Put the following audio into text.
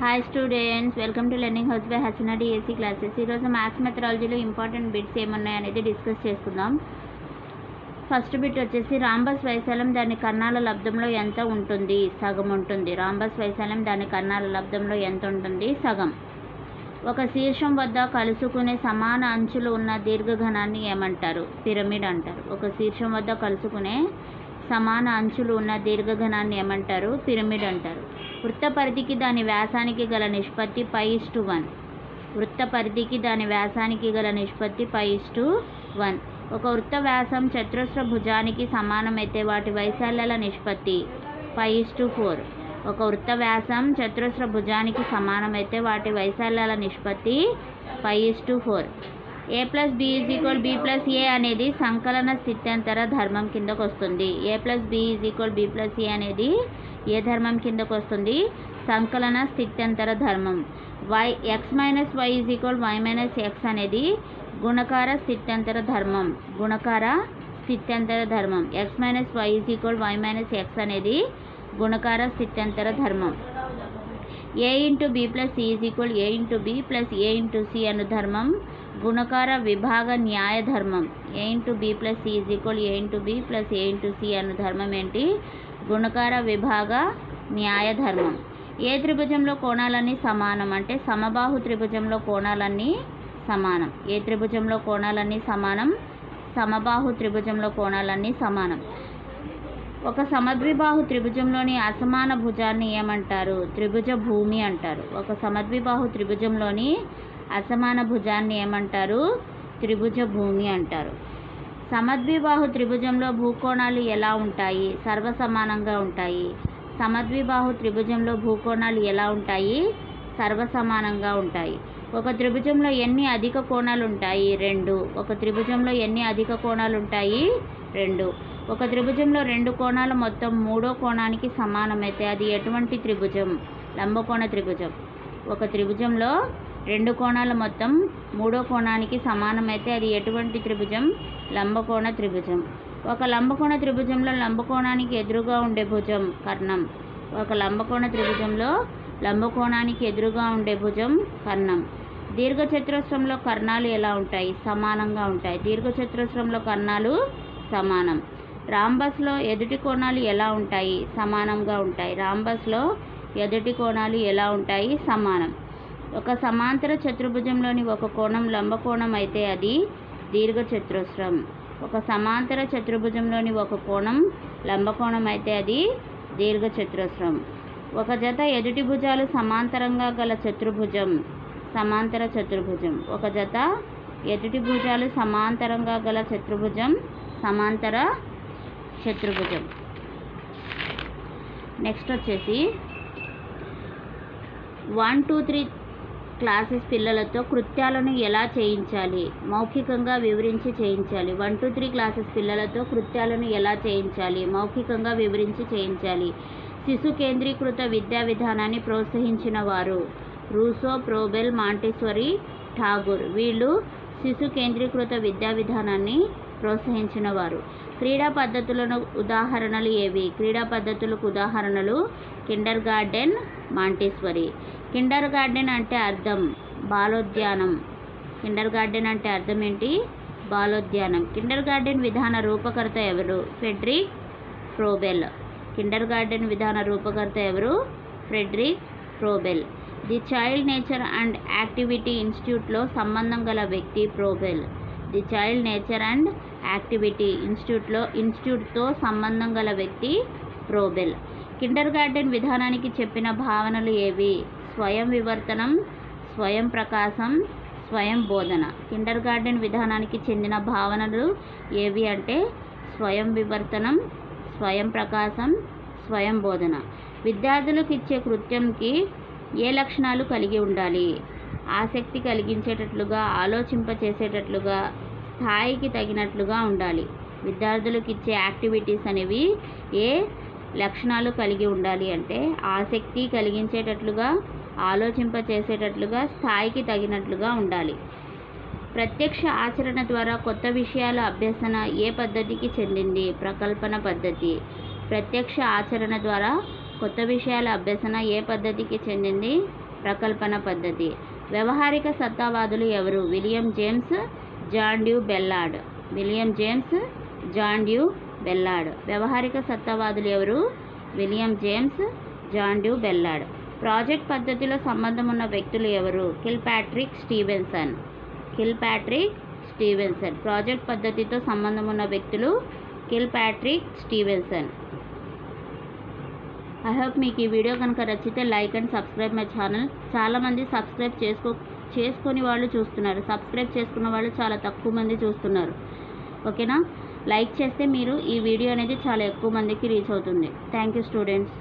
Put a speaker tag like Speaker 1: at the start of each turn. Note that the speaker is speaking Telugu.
Speaker 1: Hi students welcome to learning house by Hasana DSC classes ఈరోజు మ్యాథ్స్ మెథడాలజీలో ఇంపార్టెంట్ బిట్స్ ఏమున్నాయి అనేది డిస్కస్ చేసుకుందాం. ఫస్ట్ బిట్ వచ్చేసి రాంబస్ వైశాల్యం దాని కర్ణాల లబ్ధంలో ఎంత ఉంటుంది? సగం ఉంటుంది. రాంబస్ వైశాల్యం దాని కర్ణాల లబ్ధంలో ఎంత ఉంటుంది? సగం. ఒక శీర్షం వద్ద కలుసుకునే సమాన అంచులు ఉన్న దీర్ఘఘనాన్ని ఏమంటారు? పిరమిడ్ అంటారు. ఒక శీర్షం వద్ద కలుసుకునే సమాన అంచులు ఉన్న దీర్ఘఘనాన్ని ఏమంటారు? పిరమిడ్ అంటారు. వృత్త పరిధికి దాని వ్యాసానికి గల నిష్పత్తి పై ఇస్టు వన్. వృత్త పరిధికి దాని వ్యాసానికి గల నిష్పత్తి పై ఇస్టు వన్. ఒక వృత్త వ్యాసం చతురస్ర భుజానికి సమానమైతే వాటి వైశాల్యాల నిష్పత్తి పై ఇస్టు ఫోర్. ఒక వృత్త వ్యాసం చతురస్ర భుజానికి సమానమైతే వాటి వైశాల్యాల నిష్పత్తి pi is to four. A plus B is equal B plus A అనేది సంకలన స్థిత్యంతర ధర్మం కిందకు వస్తుంది. A plus B is equal B plus A అనేది ఏ ధర్మం కిందకు వస్తుంది? సంకలన స్థిత్యంతర ధర్మం. Y X minus Y is equal Y minus X అనేది గుణకార స్థిత్యంతర ధర్మం. గుణకార స్థిత్యంతర ధర్మం. X minus Y is equal Y minus X అనేది గుణకార స్థిత్యంతర ధర్మం. A into B plus C is equal A into B plus A into C అను ధర్మం గుణకార విభాగ న్యాయ ధర్మం A into B plus C is equal A into B plus A into C అన్న ధర్మం ఏంటి? గుణకార విభాగ న్యాయ ధర్మం ఏ త్రిభుజంలో కోణాలన్నీ సమానం? అంటే సమబాహు త్రిభుజంలో కోణాలన్నీ సమానం. ఏ త్రిభుజంలో కోణాలన్నీ సమానం? సమబాహు త్రిభుజంలో కోణాలన్నీ సమానం. ఒక సమద్విబాహు త్రిభుజంలోని అసమాన భుజాన్ని ఏమంటారు? త్రిభుజ భూమి అంటారు. ఒక సమద్విబాహు త్రిభుజంలోని అసమాన భుజాన్ని ఏమంటారు? త్రిభుజ భూమి అంటారు. సమద్విబాహు త్రిభుజంలో భూకోణాలు ఎలా ఉంటాయి? సర్వసమానంగా ఉంటాయి. సమద్విబాహు త్రిభుజంలో భూకోణాలు ఎలా ఉంటాయి? సర్వసమానంగా ఉంటాయి. ఒక త్రిభుజంలో ఎన్ని అధిక కోణాలు ఉంటాయి? రెండు. ఒక త్రిభుజంలో ఎన్ని అధిక కోణాలు ఉంటాయి? రెండు. ఒక త్రిభుజంలో రెండు కోణాలు మొత్తం మూడో కోణానికి సమానమైతే అది ఎటువంటి త్రిభుజం? లంబకోణ త్రిభుజం. ఒక త్రిభుజంలో రెండు కోణాల మొత్తం మూడో కోణానికి సమానమైతే అది ఎటువంటి త్రిభుజం? లంబకోణ త్రిభుజం. ఒక లంబకోణ త్రిభుజంలో లంబకోణానికి ఎదురుగా ఉండే భుజం కర్ణం. ఒక లంబకోణ త్రిభుజంలో లంబకోణానికి ఎదురుగా ఉండే భుజం కర్ణం. దీర్ఘచతురస్రంలో కర్ణాలు ఎలా ఉంటాయి? సమానంగా ఉంటాయి. దీర్ఘచతురస్రంలో కర్ణాలు సమానం. రాంబస్లో ఎదుటి కోణాలు ఎలా ఉంటాయి? సమానంగా ఉంటాయి. రాంబస్లో ఎదుటి కోణాలు ఎలా ఉంటాయి? సమానం. ఒక సమాంతర చతుర్భుజంలోని ఒక కోణం లంబకోణం అయితే అది దీర్ఘచతురస్రం. ఒక సమాంతర చతుర్భుజంలోని ఒక కోణం లంబకోణం అయితే అది దీర్ఘచతురస్రం. ఒక జత ఎదుటి భుజాలు సమాంతరంగా గల చతుర్భుజం సమాంతర చతుర్భుజం. ఒక జత ఎదుటి భుజాలు సమాంతరంగా గల చతుర్భుజం సమాంతర చతుర్భుజం. నెక్స్ట్ వచ్చేసి వన్ టూ త్రీ క్లాసెస్ పిల్లలతో కృత్యాలను ఎలా చేయించాలి? మౌఖికంగా వివరించి చేయించాలి. వన్ టూ త్రీ క్లాసెస్ పిల్లలతో కృత్యాలను ఎలా చేయించాలి? మౌఖికంగా వివరించి చేయించాలి. శిశు కేంద్రీకృత విద్యా విధానాన్ని ప్రోత్సహించిన వారు రూసో ప్రోబెల్ మాంటేశ్వరి ఠాగూర్ వీళ్ళు శిశు కేంద్రీకృత విద్యా విధానాన్ని ప్రోత్సహించిన వారు. క్రీడా పద్ధతులను ఉదాహరణలు ఏవి? క్రీడా పద్ధతులకు ఉదాహరణలు kindergarten Montessori. Kindergarten అంటే అర్థం బాలోద్యానం. కిండర్ గార్డెన్ అంటే అర్థం ఏంటి? బాలోద్యానం. కిండర్ గార్డెన్ విధాన రూపకర్త ఎవరు? Frederick Froebel. కిండర్ గార్డెన్ విధాన రూపకర్త ఎవరు? Friedrich Froebel. The child nature and activity ఇన్స్టిట్యూట్లో సంబంధం గల వ్యక్తి Froebel the child nature and activity ఇన్స్టిట్యూట్లో ఇన్స్టిట్యూట్తో సంబంధం గల వ్యక్తి ప్రోబెల్. కిండర్ గార్డెన్ విధానానికి చెప్పిన భావనలు ఏవి? స్వయం వివర్తనం స్వయం ప్రకాశం స్వయం బోధన. కిండర్ గార్డెన్ విధానానికి చెందిన భావనలు ఏవి అంటే స్వయం వివర్తనం స్వయం ప్రకాశం స్వయం బోధన. విద్యార్థులకు ఇచ్చే కృత్యంకి ఏ లక్షణాలు కలిగి ఉండాలి? ఆసక్తి కలిగించేటట్లుగా ఆలోచింపచేసేటట్లుగా స్థాయికి తగినట్లుగా ఉండాలి. విద్యార్థులకు ఇచ్చే యాక్టివిటీస్ అనేవి ఏ లక్షణాలు కలిగి ఉండాలి అంటే ఆసక్తి కలిగించేటట్లుగా ఆలోచింపచేసేటట్లుగా స్థాయికి తగినట్లుగా ఉండాలి. ప్రత్యక్ష ఆచరణ ద్వారా కొత్త విషయాల అభ్యసన ఏ పద్ధతికి చెందింది? ప్రకల్పన పద్ధతి. ప్రత్యక్ష ఆచరణ ద్వారా కొత్త విషయాల అభ్యసన ఏ పద్ధతికి చెందింది? ప్రకల్పన పద్ధతి. వ్యవహారిక సత్తావాదులు ఎవరు? విలియం జేమ్స్ జాన్ డ్యూ బెల్లాడ్. విలియం జేమ్స్ జాన్ డ్యూ బెల్లాడ్. వ్యవహారిక సత్తావాదులు ఎవరు? విలియం జేమ్స్ జాన్ డ్యూ బెల్లాడ్. ప్రాజెక్ట్ పద్ధతిలో సంబంధం ఉన్న వ్యక్తులు ఎవరు? Kilpatrick Stevenson. Kilpatrick Stevenson. Project పద్ధతితో సంబంధం ఉన్న వ్యక్తులు Kilpatrick Stevenson. I hope మీకు ఈ వీడియో కనుక నచ్చితే like and subscribe my channel చాలామంది సబ్స్క్రైబ్ చేసుకో చేసుకొని వాళ్ళు చూస్తున్నారు. సబ్స్క్రైబ్ చేసుకున్న వాళ్ళు చాలా తక్కువ మంది చూస్తున్నారు. ఓకేనా లైక్ చేస్తే మీరు ఈ వీడియో అనేది చాలా ఎక్కువ మందికి రీచ్ అవుతుంది. Thank you students